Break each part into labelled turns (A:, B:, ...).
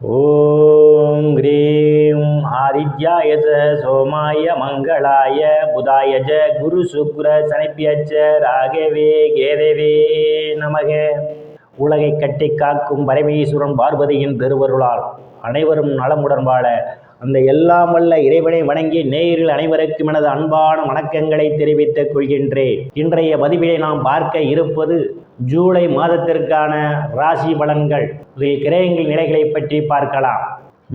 A: ॐ ह्रीं आदित्याय च सोमाय मङ्गलाय बुधाय च குருசுக்ரசனிப்பியச்ச ராகவே கேதவே நமக உலகை கட்டி காக்கும் பரமேஸ்வரன் பார்வதியின் திருவருளால் அனைவரும் நலமுடன் வாழ அந்த எல்லாம் வல்ல இறைவனை வணங்கி நேரில் அனைவருக்கும் எனது அன்பான வணக்கங்களை தெரிவித்துக் கொள்கின்றேன். இன்றைய பதிவிலை நாம் பார்க்க இருப்பது ஜூலை மாதத்திற்கான ராசி பலன்கள். இதில் கிரகங்கள் நிலைகளை பற்றி பார்க்கலாம்.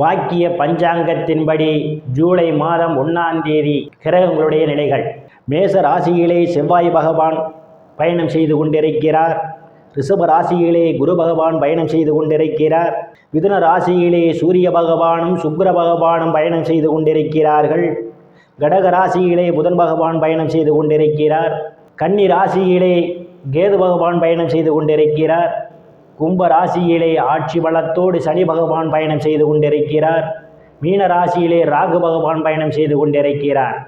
A: வாக்கிய பஞ்சாங்கத்தின்படி ஜூலை மாதம் ஒன்றாம் தேதி கிரகங்களுடைய நிலைகள். மேச ராசியிலே செவ்வாய் பகவான் பயணம் செய்து கொண்டிருக்கிறார். ரிஷப ராசியிலே குரு பகவான் பயணம் செய்து கொண்டிருக்கிறார். மிதுன ராசியிலே சூரிய பகவானும் சுக்கர பகவானும் பயணம் செய்து கொண்டிருக்கிறார்கள். கடக ராசியிலே புதன் பகவான் பயணம் செய்து கொண்டிருக்கிறார். கன்னி ராசியிலே கேது பகவான் பயணம் செய்து கொண்டிருக்கிறார். கும்ப ராசியிலே ஆட்சி பலத்தோடு சனி பகவான் பயணம் செய்து கொண்டிருக்கிறார். மீன ராசியிலே ராகு பகவான் பயணம் செய்து கொண்டிருக்கிறார்.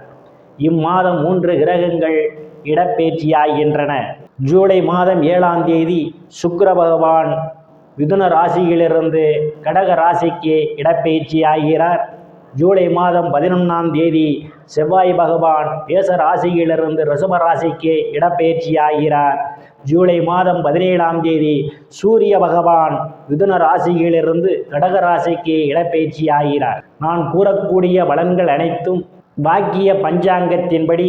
A: இம்மாதம் மூன்று கிரகங்கள் இடப்பெயர்ச்சியாகின்றன. ஜூலை மாதம் ஏழாம் தேதி சுக்கர பகவான் மிதுன ராசியிலிருந்து கடக ராசிக்கு இடப்பெயர்ச்சி ஆகிறார். ஜூலை மாதம் பதினொன்றாம் தேதி செவ்வாய் பகவான் மேச ராசியிலிருந்து ரிஷப ராசிக்கு இடப்பெயர்ச்சி ஆகிறார். ஜூலை மாதம் பதினேழாம் தேதி சூரிய பகவான் மிதுன ராசியிலிருந்து கடக ராசிக்கு இடப்பெயர்ச்சி ஆகிறார். நான் கூறக்கூடிய பலன்கள் அனைத்தும் பாக்கிய பஞ்சாங்கத்தின்படி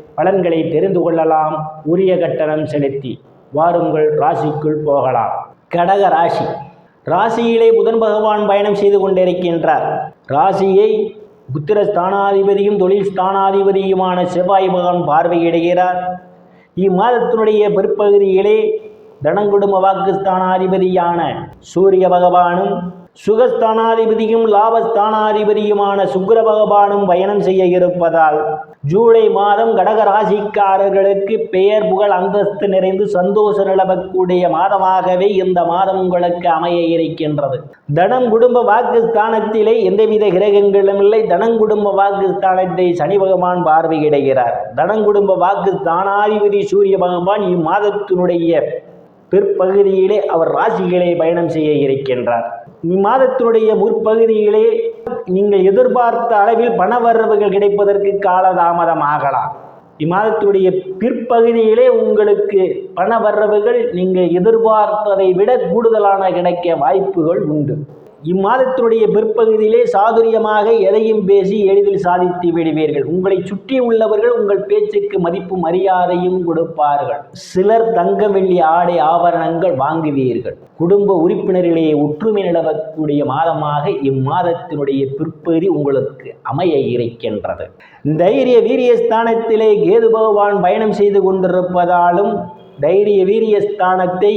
A: பலன்களை தெரிந்து கொள்ளலாம். உரிய கட்டணம் செலுத்தி வாருங்கள் ராசிக்குள் போகலாம். கடக ராசி. ராசியிலே புதன் பகவான் பயணம் செய்து கொண்டிருக்கின்றார். ராசியை புத்திர ஸ்தானாதிபதியும் தொழில் ஸ்தானாதிபதியுமான செவ்வாய் பகவான் பார்வையிடுகிறார். இம்மாதத்தினுடைய பிற்பகுதியிலே தனங்குடும்ப வாக்குஸ்தானாதிபதியான சூரிய பகவானும் சுகஸ்தானாதிபதியும் லாபஸ்தானாதிபதியுமான சுக்கிர பகவானும் பயணம் செய்ய இருப்பதால் ஜூலை மாதம் கடக ராசிக்காரர்களுக்கு பெயர் புகழ் அந்தஸ்து நிறைந்து சந்தோஷ நிலவக்கூடிய மாதமாகவே இந்த மாதம் உங்களுக்கு அமைய இருக்கின்றது. தனம் குடும்ப வாக்குஸ்தானத்திலே எந்தவித கிரகங்களும் இல்லை. தனம் குடும்ப வாக்குஸ்தானத்தை சனி பகவான் பார்வையிடுகிறார். தனம் குடும்ப வாக்குஸ்தானாதிபதி சூரிய பகவான் இம்மாதத்தினுடைய பிற்பகுதியிலே அவர் ராசிகளை பயணம் செய்ய இருக்கின்றார். இம்மாதத்தினுடைய முற்பகுதியிலே நீங்கள் எதிர்பார்த்த அளவில் பண வரவுகள் கிடைப்பதற்கு காலதாமதம் ஆகலாம். இம்மாதத்தினுடைய பிற்பகுதியிலே உங்களுக்கு பண வரவுகள் நீங்கள் எதிர்பார்த்ததை விட கூடுதலான கிடைக்க வாய்ப்புகள் உண்டு. இம்மாதத்தினுடைய பிற்பகுதியிலே சாதுரியமாக எதையும் பேசி எளிதில் சாதித்து விடுவீர்கள். உங்களை சுற்றி உள்ளவர்கள் உங்கள் பேச்சுக்கு மதிப்பு மரியாதையும் கொடுப்பார்கள். சிலர் தங்க வெள்ளி ஆடை ஆபரணங்கள் வாங்குவீர்கள். குடும்ப உறுப்பினரிலேயே ஒற்றுமை நிலவக்கூடிய மாதமாக இம்மாதத்தினுடைய பிற்பகுதி உங்களுக்கு அமைய இருக்கின்றது. தைரிய வீரிய ஸ்தானத்திலே கேது பகவான் பயணம் செய்து கொண்டிருப்பதாலும் தைரிய வீரிய ஸ்தானத்தை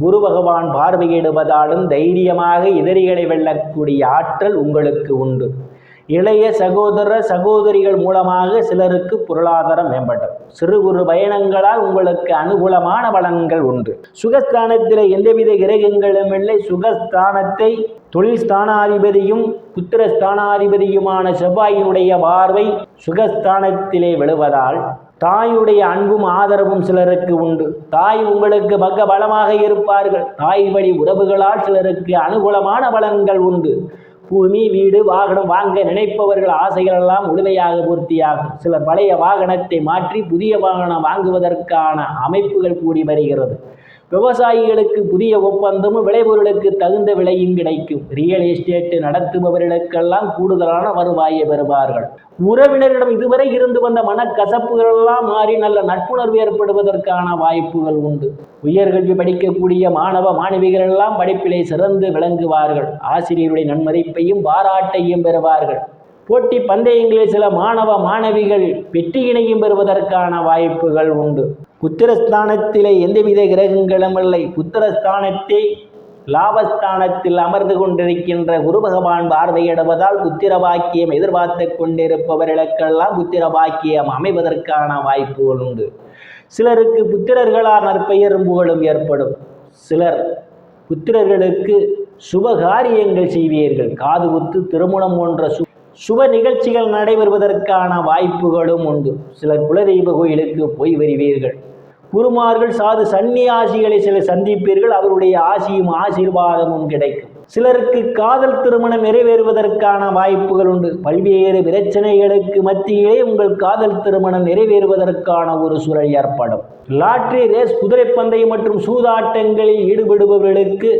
A: குரு பகவான் பார்வையிடுவதாலும் தைரியமாக எதிரிகளை வெல்லக்கூடிய ஆற்றல் உங்களுக்கு உண்டு. இளைய சகோதர சகோதரிகள் மூலமாக சிலருக்கு பொருளாதாரம் மேம்படும். சிறு குறு பயணங்களால் உங்களுக்கு அனுகூலமான பலன்கள் உண்டு. சுகஸ்தானத்தில் எந்தவித கிரகங்களும் இல்லை. சுகஸ்தானத்தை தொழில் ஸ்தானாதிபதியும் புத்திர ஸ்தானாதிபதியுமான செவ்வாயினுடைய பார்வை சுகஸ்தானத்திலே விழுவதால் தாயுடைய அன்பும் ஆதரவும் சிலருக்கு உண்டு. தாய் உங்களுக்கு பக்க பலமாக இருப்பார்கள். தாய் வழி உறவுகளால் சிலருக்கு அனுகூலமான பலன்கள் உண்டு. பூமி வீடு வாகனம் வாங்க நினைப்பவர்கள் ஆசைகள் எல்லாம் முழுமையாக பூர்த்தியாகும். சிலர் பழைய வாகனத்தை மாற்றி புதிய வாகனம் வாங்குவதற்கான அமைப்புகள் கூடி வருகிறது. விவசாயிகளுக்கு புதிய ஒப்பந்தமும் விளைபொருளுக்கு தகுந்த விலையும் கிடைக்கும். ரியல் எஸ்டேட் நடத்துபவர்களுக்கெல்லாம் கூடுதலான வருவாயை பெறுவார்கள். உறவினரிடம் இதுவரை இருந்து வந்த மனக்கசப்புகளெல்லாம் மாறி நல்ல நட்புணர்வு ஏற்படுவதற்கான வாய்ப்புகள் உண்டு. உயர்கல்வி படிக்கக்கூடிய மாணவ மாணவிகள் எல்லாம் படிப்பிலே சிறந்து விளங்குவார்கள். ஆசிரியருடைய நன்மதிப்பையும் பாராட்டையும் பெறுவார்கள். போட்டி பந்தயங்களில் சில மாணவ மாணவிகள் வெற்றியினையும் பெறுவதற்கான வாய்ப்புகள் உண்டு. புத்திரஸ்தானத்திலே எந்தவித கிரகங்களும் இல்லை. புத்திரஸ்தானத்தை லாபஸ்தானத்தில் அமர்ந்து கொண்டிருக்கின்ற குரு பகவான் பார்வையிடுவதால் புத்திர பாக்கியம் எதிர்பார்த்து கொண்டிருப்பவர்களுக்கெல்லாம் புத்திர பாக்கியம் அமைவதற்கான வாய்ப்புகள் உண்டு. சிலருக்கு புத்திரர்களால் நற்பெயரும் புகழும் ஏற்படும். சிலர் புத்திரர்களுக்கு சுப காரியங்கள் செய்வீர்கள். காது குத்து திருமணம் போன்ற சு சுப நிகழ்ச்சிகள் நடைபெறுவதற்கான வாய்ப்புகளும் உண்டு. சிலர் குலதெய்வ கோயிலுக்கு போய் வருவீர்கள். குருமார்கள் சாது சன்னியாசிகளை சில சந்திப்பீர்கள் அவருடைய ஆசியும் ஆசீர்வாதமும் கிடைக்கும். சிலருக்கு காதல் திருமணம் நிறைவேறுவதற்கான வாய்ப்புகள் உண்டு. பல்வேறு பிரச்சனைகளுக்கு மத்தியிலே உங்கள் காதல் திருமணம் நிறைவேறுவதற்கான ஒரு சூழல் ஏற்படும். லாட்ரி ரேஸ் குதிரைப்பந்தயம் மற்றும் சூதாட்டங்களில் ஈடுபடுபவர்களுக்கு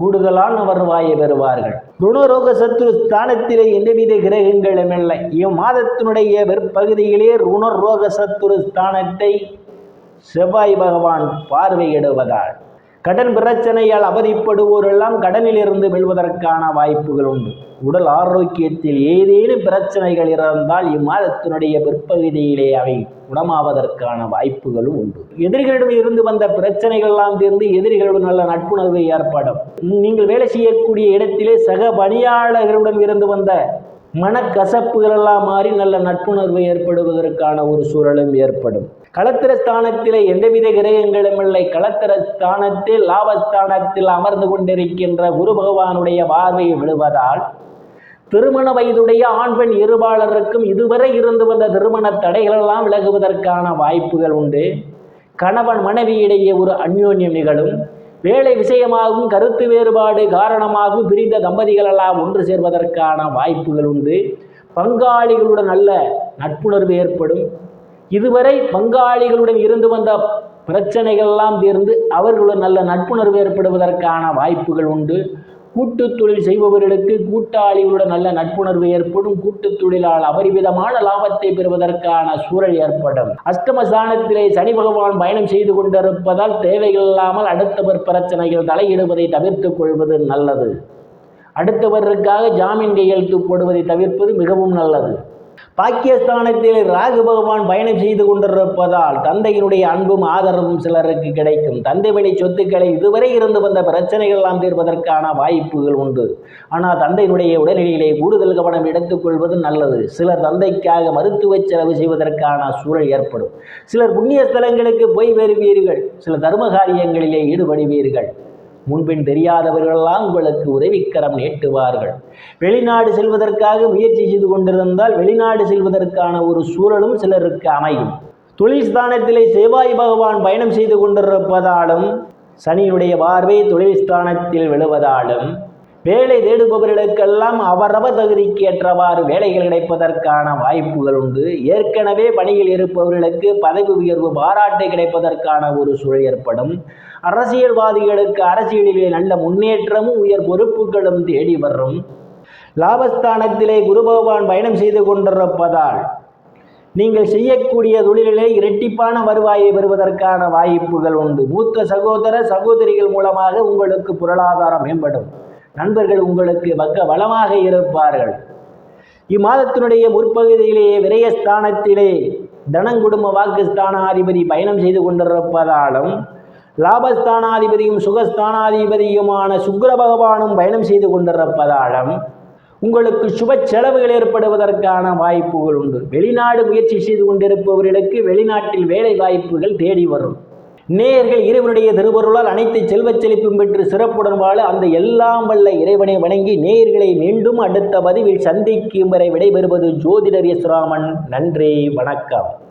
A: கூடுதலான வருவாயை பெறுவார்கள் ருணரோக சத்துரு ஸ்தானத்திலே எந்தவித கிரகங்களும் இல்லை. இம்மாதத்தினுடைய பிற்பகுதியிலே ருணரோக சத்துரு ஸ்தானத்தை செவ்வாய் பகவான் பார்வையிடுவதால் கடன் பிரச்சனையால் அவதிப்படுவோரெல்லாம் கடனிலிருந்து வெல்வதற்கான வாய்ப்புகள் உண்டு. உடல் ஆரோக்கியத்தில் ஏதேனும் பிரச்சனைகள் இருந்தால் இம்மாதத்தினுடைய பிற்பகுதியிலே அவை குணமாவதற்கான வாய்ப்புகளும் உண்டு. எதிரிகளிடம் இருந்து வந்த பிரச்சனைகள் எல்லாம் தீர்ந்து எதிரிகளுடன் நல்ல நட்புணர்வு ஏற்படும். நீங்கள் வேலை செய்யக்கூடிய இடத்திலே சக பணியாளர்களுடன் இருந்து வந்த மனக்கசப்புகள் எல்லாம் மாறி நல்ல நட்புணர்வு ஏற்படுவதற்கான ஒரு சூழலும் ஏற்படும். களத்திரஸ்தானத்திலே எந்தவித கிரகங்களும் இல்லை களத்திர ஸ்தானத்தில் லாபஸ்தானத்தில் அமர்ந்து கொண்டிருக்கின்ற குரு பகவானுடைய பார்வை விழுவதால் திருமண வயதுடைய ஆண் பெண் இருபாளருக்கும் இதுவரை இருந்து வந்த திருமண தடைகளெல்லாம் விலகுவதற்கான வாய்ப்புகள் உண்டு. கணவன் மனைவியிடையே ஒரு அந்யோன்யம் நிகழும். வேலை விஷயமாகவும் கருத்து வேறுபாடு காரணமாகவும் பிரிந்த தம்பதிகளெல்லாம் ஒன்று சேர்வதற்கான வாய்ப்புகள் உண்டு. பங்காளிகளுடன் நல்ல நட்புணர்வு ஏற்படும். இதுவரை பங்காளிகளுடன் இருந்து வந்த பிரச்சனைகள்லாம் தீர்ந்து அவர்களுடன் நல்ல நட்புணர்வு ஏற்படுவதற்கான வாய்ப்புகள் உண்டு. கூட்டு தொழில் செய்பவர்களுக்கு கூட்டாளிகளுடன் நல்ல நட்புணர்வு ஏற்படும். கூட்டு தொழிலால் அபரிவிதமான லாபத்தை பெறுவதற்கான சூழல் ஏற்படும். அஷ்டமசானத்திலே சனி பகவான் பயணம் செய்து கொண்டிருப்பதால் தேவையில்லாமல் அடுத்தவர் பிரச்சனைகள் தலையிடுவதை தவிர்த்துக் கொள்வது நல்லது. அடுத்தவருக்காக ஜாமீன் கையெழுத்து போடுவதை தவிர்ப்பது மிகவும் நல்லது. பாக்கியஸ்தானத்தில் ராகு பகவான் பயணம் செய்து கொண்டிருப்பதால் தந்தையினுடைய அன்பும் ஆதரவும் சிலருக்கு கிடைக்கும். தந்தை வழி சொத்துக்களை இதுவரை இருந்து வந்த பிரச்சனைகள் எல்லாம் தீர்ப்பதற்கான வாய்ப்புகள் உண்டு. ஆனால் தந்தையினுடைய உடல்நிலையிலே கூடுதல் கவனம் எடுத்துக்கொள்வது நல்லது. சிலர் தந்தைக்காக மருத்துவ செலவு செய்வதற்கான சூழல் ஏற்படும். சிலர் புண்ணிய ஸ்தலங்களுக்கு போய் வருவீர்கள். சில தர்ம காரியங்களிலே ஈடுபடுவீர்கள். முன்பின் தெரியாதவர்களெல்லாம் உங்களுக்கு உதவிக்கரம் நீட்டுவார்கள். வெளிநாடு செல்வதற்காக முயற்சி செய்து கொண்டிருந்தால் வெளிநாடு செல்வதற்கான ஒரு சூழலும் சிலருக்கு அமையும். தொழில் ஸ்தானத்திலே செவ்வாய் பகவான் பயணம் செய்து கொண்டிருப்பதாலும் சனியினுடைய பார்வை தொழில் ஸ்தானத்தில் விழுவதாலும் வேலை தேடுபவர்களுக்கெல்லாம் அவரவர் தகுதிக்கு ஏற்றவாறு வேலைகள் கிடைப்பதற்கான வாய்ப்புகள் உண்டு. ஏற்கனவே பணியில் இருப்பவர்களுக்கு பதவி உயர்வு பாராட்டு கிடைப்பதற்கான ஒரு சூழல் ஏற்படும். அரசியல்வாதிகளுக்கு அரசியலிலே நல்ல முன்னேற்றமும் உயர் பொறுப்புகளும் தேடி வரும். லாபஸ்தானத்திலே குரு பகவான் பயணம் செய்து கொண்டிருப்பதால் நீங்கள் செய்யக்கூடிய தொழிலிலே இரட்டிப்பான வருவாயை பெறுவதற்கான வாய்ப்புகள் உண்டு. மூத்த சகோதர சகோதரிகள் மூலமாக உங்களுக்கு பொருளாதாரம் மேம்படும். நண்பர்கள் உங்களுக்கு பக்க வளமாக இருப்பார்கள். இம்மாதத்தினுடைய முற்பகுதியிலேயே விரயஸ்தானத்திலே தனங்குடும்ப வாக்குஸ்தானாதிபதி பயணம் செய்து கொண்டிருப்பதாலும் லாபஸ்தானாதிபதியும் சுகஸ்தானாதிபதியுமான சுக்கர பகவானும் பயணம் செய்து கொண்டிருப்பதாலும் உங்களுக்கு சுப செலவுகள் ஏற்படுவதற்கான வாய்ப்புகள் உண்டு. வெளிநாடு முயற்சி செய்து கொண்டிருப்பவர்களுக்கு வெளிநாட்டில் வேலை வாய்ப்புகள் தேடி வரும். நேயர்கள் இறைவனுடைய திருவருளால் அனைத்து செல்வச் செழிப்பும் பெற்று சிறப்புடன் வாழ அந்த எல்லாம் வல்ல இறைவனை வணங்கி நேயர்களை மீண்டும் அடுத்த பதிவில் சந்திக்கும் வரை விடைபெறுவது ஜோதிடர் எஸ்ராமன் நன்றி வணக்கம்.